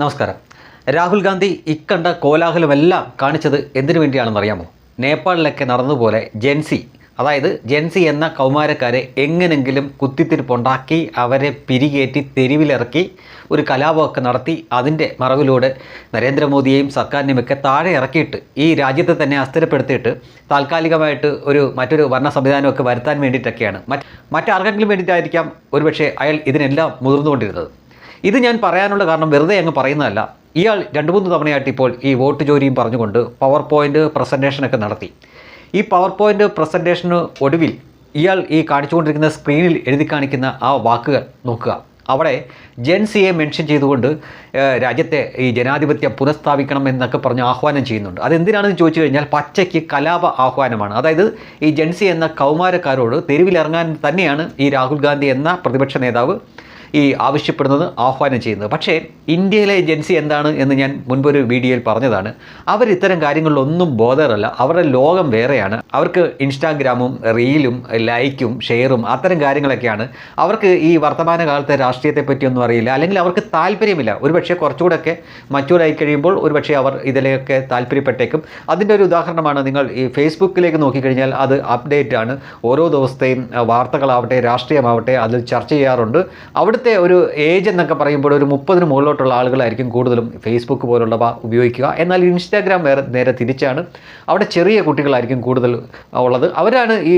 നമസ്കാരം. രാഹുൽ ഗാന്ധി ഇക്കണ്ട കോലാഹലമെല്ലാം കാണിച്ചത് എന്തിനു വേണ്ടിയാണെന്ന് അറിയാമോ? നേപ്പാളിലൊക്കെ നടന്നതുപോലെ ജെൻസി അതായത് ജെൻസി എന്ന കൗമാരക്കാരെ എങ്ങനെങ്കിലും കുത്തിത്തിരിപ്പുണ്ടാക്കി അവരെ പിരികേറ്റി തെരുവിലിറക്കി ഒരു കലാപമൊക്കെ നടത്തി അതിന്റെ മറവിലൂടെ നരേന്ദ്രമോദിയെയും സർക്കാരിനെയുമൊക്കെ താഴെ ഇറക്കിയിട്ട് ഈ രാജ്യത്തെ തന്നെ അസ്ഥിരപ്പെടുത്തിയിട്ട് താൽക്കാലികമായിട്ട് ഒരു മറ്റൊരു ഭരണ സംവിധാനമൊക്കെ വരുത്താൻ വേണ്ടിയിട്ടൊക്കെയാണ്. മറ്റ് മറ്റാർക്കെങ്കിലും വേണ്ടിയിട്ടായിരിക്കാം ഒരുപക്ഷെ അയാൾ ഇതിനെല്ലാം മുതിർന്നുകൊണ്ടിരുന്നത്. ഇത് ഞാൻ പറയാനുള്ള കാരണം വെറുതെ അങ്ങ് പറയുന്നതല്ല. ഇയാൾ രണ്ട് മൂന്ന് തവണയായിട്ട് ഇപ്പോൾ ഈ വോട്ട് ജോലിയും പറഞ്ഞുകൊണ്ട് പവർ പോയിന്റ് പ്രസന്റേഷനൊക്കെ നടത്തി. ഈ പവർ പോയിന്റ് പ്രസന്റേഷന് ഒടുവിൽ ഇയാൾ ഈ കാണിച്ചുകൊണ്ടിരിക്കുന്ന സ്ക്രീനിൽ എഴുതി കാണിക്കുന്ന ആ വാക്കുകൾ നോക്കുക. അവിടെ ജെൻസിയെ മെൻഷൻ ചെയ്തുകൊണ്ട് രാജ്യത്തെ ഈ ജനാധിപത്യം പുനഃസ്ഥാപിക്കണം എന്നൊക്കെ പറഞ്ഞ് ആഹ്വാനം ചെയ്യുന്നുണ്ട്. അതെന്തിനാണെന്ന് ചോദിച്ചു കഴിഞ്ഞാൽ പച്ചയ്ക്ക് കലാപ ആഹ്വാനമാണ്. അതായത് ഈ ജെൻസി എന്ന കൗമാരക്കാരോട് തെരുവിലിറങ്ങാൻ തന്നെയാണ് ഈ രാഹുൽ ഗാന്ധി എന്ന പ്രതിപക്ഷ നേതാവ് ഈ ആവശ്യപ്പെടുന്നത് ആഹ്വാനം ചെയ്യുന്നത്. പക്ഷേ ഇന്ത്യയിലെ ഏജൻസി എന്താണ് എന്ന് ഞാൻ മുൻപൊരു വീഡിയോയിൽ പറഞ്ഞതാണ്. അവർ ഇത്തരം കാര്യങ്ങളിലൊന്നും ബോധറല്ല അവരുടെ ലോകം വേറെയാണ്. അവർക്ക് ഇൻസ്റ്റാഗ്രാമും റീലും ലൈക്കും ഷെയറും അത്തരം കാര്യങ്ങളൊക്കെയാണ്. അവർക്ക് ഈ വർത്തമാന കാലത്തെ രാഷ്ട്രീയത്തെ പറ്റിയൊന്നും അറിയില്ല. അല്ലെങ്കിൽ അവർക്ക് താല്പര്യമില്ല. ഒരുപക്ഷെ കുറച്ചുകൂടെയൊക്കെ മറ്റൂരായി കഴിയുമ്പോൾ ഒരുപക്ഷെ അവർ ഇതിലേക്ക് താല്പര്യപ്പെട്ടേക്കും. അതിന്റെ ഒരു ഉദാഹരണമാണ് നിങ്ങൾ ഈ ഫേസ്ബുക്കിലേക്ക് നോക്കിക്കഴിഞ്ഞാൽ അത് അപ്ഡേറ്റ് ആണ്. ഓരോ ദിവസത്തെയും വാർത്തകളാവട്ടെ രാഷ്ട്രീയമാവട്ടെ അതിൽ ചർച്ച ചെയ്യാറുണ്ട്. അവിടുത്തെ ഒരു ഏജ് എന്നൊക്കെ പറയുമ്പോൾ ഒരു മുപ്പതിന് മുകളിലോട്ടുള്ള ആളുകളായിരിക്കും കൂടുതലും ഫേസ്ബുക്ക് പോലുള്ളവ ഉപയോഗിക്കുക. എന്നാൽ ഇൻസ്റ്റാഗ്രാം വേറെ നേരെ തിരിച്ചാണ്. അവിടെ ചെറിയ കുട്ടികളായിരിക്കും കൂടുതൽ ഉള്ളത്. അവരാണ് ഈ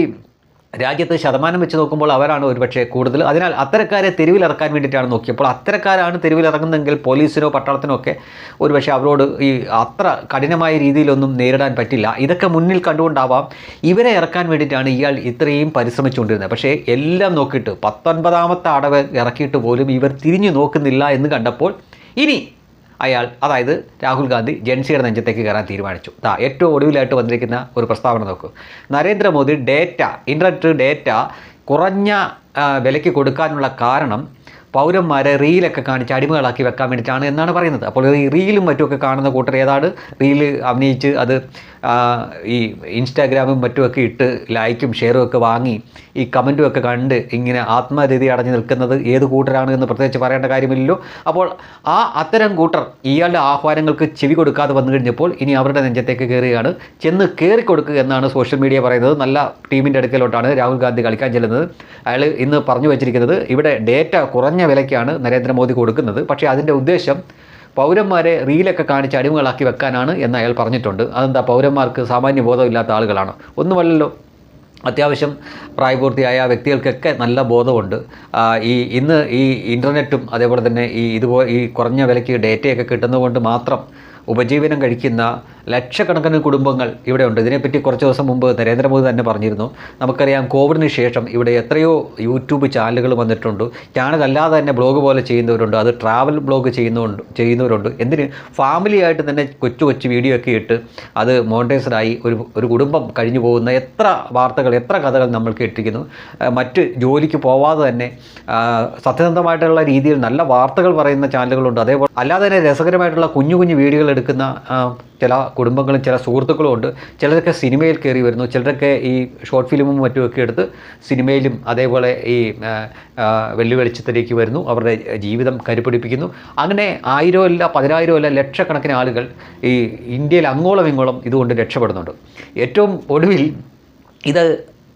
രാജ്യത്ത് ശതമാനം വെച്ച് നോക്കുമ്പോൾ അവരാണ് ഒരുപക്ഷെ കൂടുതൽ. അതിനാൽ അത്തരക്കാരെ തെരുവിലിറക്കാൻ വേണ്ടിയിട്ടാണ് നോക്കിയപ്പോൾ അത്തരക്കാരാണ് തെരുവിലിറങ്ങുന്നതെങ്കിൽ പോലീസിനോ പട്ടാളത്തിനോ ഒക്കെ ഒരുപക്ഷെ അവരോട് ഈ അത്ര കഠിനമായ രീതിയിലൊന്നും നേരിടാൻ പറ്റില്ല. ഇതൊക്കെ മുന്നിൽ കണ്ടുകൊണ്ടാവാം ഇവരെ ഇറക്കാൻ വേണ്ടിയിട്ടാണ് ഇയാൾ ഇത്രയും പരിശ്രമിച്ചുകൊണ്ടിരുന്നത്. പക്ഷേ എല്ലാം നോക്കിയിട്ട് പത്തൊൻപതാമത്തെ അടവ് ഇറക്കിയിട്ട് പോലും ഇവർ തിരിഞ്ഞു നോക്കുന്നില്ല എന്ന് കണ്ടപ്പോൾ ഇനി അയാൾ അതായത് രാഹുൽ ഗാന്ധി ജൻസിയുടെ നെഞ്ചത്തേക്ക് കയറാൻ തീരുമാനിച്ചു. ദാ ഏറ്റവും ഒടുവിലായിട്ട് വന്നിരിക്കുന്ന ഒരു പ്രസ്താവന നോക്കൂ. നരേന്ദ്രമോദി ഡേറ്റ ഇന്റർനെറ്റ് ഡേറ്റ കുറഞ്ഞ വിലയ്ക്ക് കൊടുക്കാനുള്ള കാരണം പൗരന്മാരെ റീലൊക്കെ കാണിച്ച് അടിമകളാക്കി വെക്കാൻ വേണ്ടിയിട്ടാണ് എന്നാണ് പറയുന്നത്. അപ്പോൾ ഈ റീലും മറ്റുമൊക്കെ കാണുന്ന കൂട്ടർ ഏതാണ്? റീൽ അഭിനയിച്ച് അത് ഈ ഇൻസ്റ്റാഗ്രാമും മറ്റുമൊക്കെ ഇട്ട് ലൈക്കും ഷെയറും ഒക്കെ വാങ്ങി ഈ കമന്റും ഒക്കെ കണ്ട് ഇങ്ങനെ ആത്മരീതി അടഞ്ഞു നിൽക്കുന്നത് ഏത് കൂട്ടരാണ് എന്ന് പ്രത്യേകിച്ച് പറയേണ്ട കാര്യമില്ലല്ലോ. അപ്പോൾ ആ അത്തരം കൂട്ടർ ഇയാളുടെ ആഹ്വാനങ്ങൾക്ക് ചെവി കൊടുക്കാതെ വന്നു കഴിഞ്ഞപ്പോൾ ഇനി അവരുടെ നെഞ്ചത്തേക്ക് കയറുകയാണ്. ചെന്ന് കയറി കൊടുക്കുക എന്നാണ് സോഷ്യൽ മീഡിയ പറയുന്നത്. നല്ല ടീമിന്റെ അടുക്കലോട്ടാണ് രാഹുൽ ഗാന്ധി കളിക്കാൻ ചെല്ലുന്നത്. അയാൾ ഇന്ന് പറഞ്ഞു വച്ചിരിക്കുന്നത് ഇവിടെ ഡേറ്റ കുറഞ്ഞ വിലയ്ക്കാണ് നരേന്ദ്രമോദി കൊടുക്കുന്നത്. പക്ഷേ അതിന്റെ ഉദ്ദേശം പൗരന്മാരെ റീലൊക്കെ കാണിച്ച് അടിമകളാക്കി വെക്കാനാണ് എന്ന് അയാൾ പറഞ്ഞിട്ടുണ്ട്. അതെന്താ പൗരന്മാർക്ക് സാമാന്യ ബോധമില്ലാത്ത ആളുകളാണ്. ഒന്നുമല്ലല്ലോ അത്യാവശ്യം പ്രായപൂർത്തിയായ വ്യക്തികൾക്കൊക്കെ നല്ല ബോധമുണ്ട്. ഈ ഇന്ന് ഈ ഇന്റർനെറ്റും അതേപോലെ തന്നെ ഈ ഇതുപോലെ ഈ കുറഞ്ഞ വിലയ്ക്ക് ഡേറ്റയൊക്കെ കിട്ടുന്നതുകൊണ്ട് മാത്രം ഉപജീവനം കഴിക്കുന്ന ലക്ഷക്കണക്കിന് കുടുംബങ്ങൾ ഇവിടെ ഉണ്ട്. ഇതിനെപ്പറ്റി കുറച്ച് ദിവസം മുമ്പ് നരേന്ദ്രമോദി തന്നെ പറഞ്ഞിരുന്നു. നമുക്കറിയാം കോവിഡിന് ശേഷം ഇവിടെ എത്രയോ യൂട്യൂബ് ചാനലുകൾ വന്നിട്ടുണ്ട്. ചാനൽ അല്ലാതെ തന്നെ ബ്ലോഗ് പോലെ ചെയ്യുന്നവരുണ്ട്. അത് ട്രാവൽ ബ്ലോഗ് ചെയ്യുന്നവരുണ്ട് ചെയ്യുന്നവരുണ്ട്. എന്തിന്? ഫാമിലിയായിട്ട് തന്നെ കൊച്ചു കൊച്ചു വീഡിയോ ഒക്കെ ഇട്ട് അത് മോണിറ്റൈസ്ഡായി ഒരു ഒരു കുടുംബം കഴിഞ്ഞു പോകുന്ന എത്ര വാർത്തകൾ എത്ര കഥകൾ നമ്മൾ കേട്ടിരിക്കുന്നു മറ്റ് ജോലിക്ക് പോവാതെ തന്നെ സത്യസന്ധമായിട്ടുള്ള രീതിയിൽ നല്ല വാർത്തകൾ പറയുന്ന ചാനലുകളുണ്ട്. അതേപോലെ അല്ലാതെ തന്നെ രസകരമായിട്ടുള്ള കുഞ്ഞു കുഞ്ഞു വീഡിയോകൾ എടുക്കുന്ന ചില കുടുംബങ്ങളും ചില സുഹൃത്തുക്കളും ഉണ്ട്. ചിലരൊക്കെ സിനിമയിൽ കയറി വരുന്നു. ചിലരൊക്കെ ഈ ഷോർട്ട് ഫിലിമും മറ്റുമൊക്കെ എടുത്ത് സിനിമയിലും അതേപോലെ ഈ വെള്ളി വെളിച്ചത്തിലേക്ക് വരുന്നു. അവരുടെ ജീവിതം കരുപിടിപ്പിക്കുന്നു. അങ്ങനെ ആയിരം അല്ല പതിനായിരം അല്ല ലക്ഷക്കണക്കിന് ആളുകൾ ഈ ഇന്ത്യയിൽ അങ്ങോളം ഇങ്ങോളം ഇതുകൊണ്ട് രക്ഷപ്പെടുന്നുണ്ട്. ഏറ്റവും ഒടുവിൽ ഇത്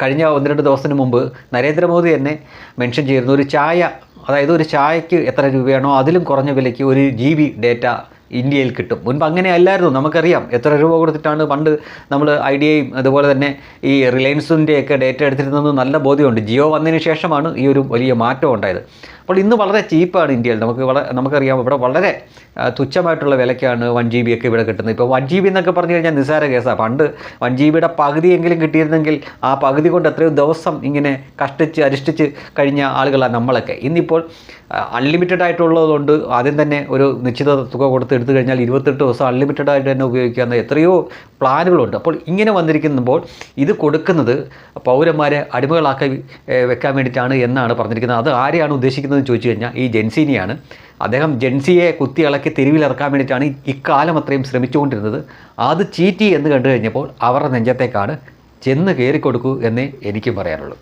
കഴിഞ്ഞ ഒന്ന് രണ്ട് ദിവസത്തിന് മുമ്പ് നരേന്ദ്രമോദി തന്നെ മെൻഷൻ ചെയ്യുന്ന ഒരു ചായ അതായത് ഒരു ചായക്ക് എത്ര രൂപയാണോ അതിലും കുറഞ്ഞ വിലയ്ക്ക് ഒരു ജി ബി ഡേറ്റ ഇന്ത്യയിൽ കിട്ടും. മുൻപ് അങ്ങനെ അല്ലായിരുന്നു. നമുക്കറിയാം എത്ര രൂപ കൊടുത്തിട്ടാണ് പണ്ട് നമ്മൾ ഐഡിയയും അതുപോലെ തന്നെ ഈ റിലയൻസിന്റെയൊക്കെ ഡേറ്റ എടുത്തിരുന്നതെന്ന് നല്ല ബോധ്യമുണ്ട്. ജിയോ വന്നതിന് ശേഷമാണ് ഈ ഒരു വലിയ മാറ്റം ഉണ്ടായത്. അപ്പോൾ ഇന്ന് വളരെ ചീപ്പാണ് ഇന്ത്യയിൽ. നമുക്ക് വളരെ നമുക്കറിയാം ഇവിടെ വളരെ തുച്ഛമായിട്ടുള്ള വിലയ്ക്കാണ് വൺ ജി ബി ഒക്കെ ഇവിടെ കിട്ടുന്നത്. ഇപ്പോൾ വൺ ജി ബി എന്നൊക്കെ പറഞ്ഞു കഴിഞ്ഞാൽ നിസ്സാര കേസാണ് പണ്ട് വൺ ജി ബിയുടെ പകുതിയെങ്കിലും കിട്ടിയിരുന്നെങ്കിൽ ആ പകുതി കൊണ്ട് എത്രയോ ദിവസം ഇങ്ങനെ കഷ്ടിച്ച് അരിഷ്ടിച്ച് കഴിഞ്ഞ ആളുകളാണ് നമ്മളൊക്കെ. ഇന്നിപ്പോൾ അൺലിമിറ്റഡ് ആയിട്ടുള്ളതുകൊണ്ട് ആദ്യം തന്നെ ഒരു നിശ്ചിത തുക കൊടുത്ത് എടുത്തു കഴിഞ്ഞാൽ ഇരുപത്തെട്ട് ദിവസം അൺലിമിറ്റഡ് ആയിട്ട് തന്നെ ഉപയോഗിക്കാവുന്ന എത്രയോ പ്ലാനുകളുണ്ട്. അപ്പോൾ ഇങ്ങനെ വന്നിരിക്കുമ്പോൾ ഇത് കൊടുക്കുന്നത് പൗരന്മാരെ അടിമകളാക്കി വെക്കാൻ വേണ്ടിയിട്ടാണ് എന്നാണ് പറഞ്ഞിരിക്കുന്നത്. അത് ആരെയാണ് ഉദ്ദേശിക്കുന്നതെന്ന് ചോദിച്ചു കഴിഞ്ഞാൽ ഈ ജെൻസീനിയാണ്. അദ്ദേഹം ജെൻസിയെ കുത്തി ഇളക്കി തെരുവിലിറക്കാൻ വേണ്ടിയിട്ടാണ് ഇക്കാലം അത്രയും ശ്രമിച്ചുകൊണ്ടിരുന്നത്. അത് ചീറ്റി എന്ന് കണ്ടു കഴിഞ്ഞപ്പോൾ അവരുടെ നെഞ്ചത്തേക്കാണ് ചെന്ന് കയറിക്കൊടുക്കൂ എന്നേ എനിക്കും പറയാനുള്ളൂ.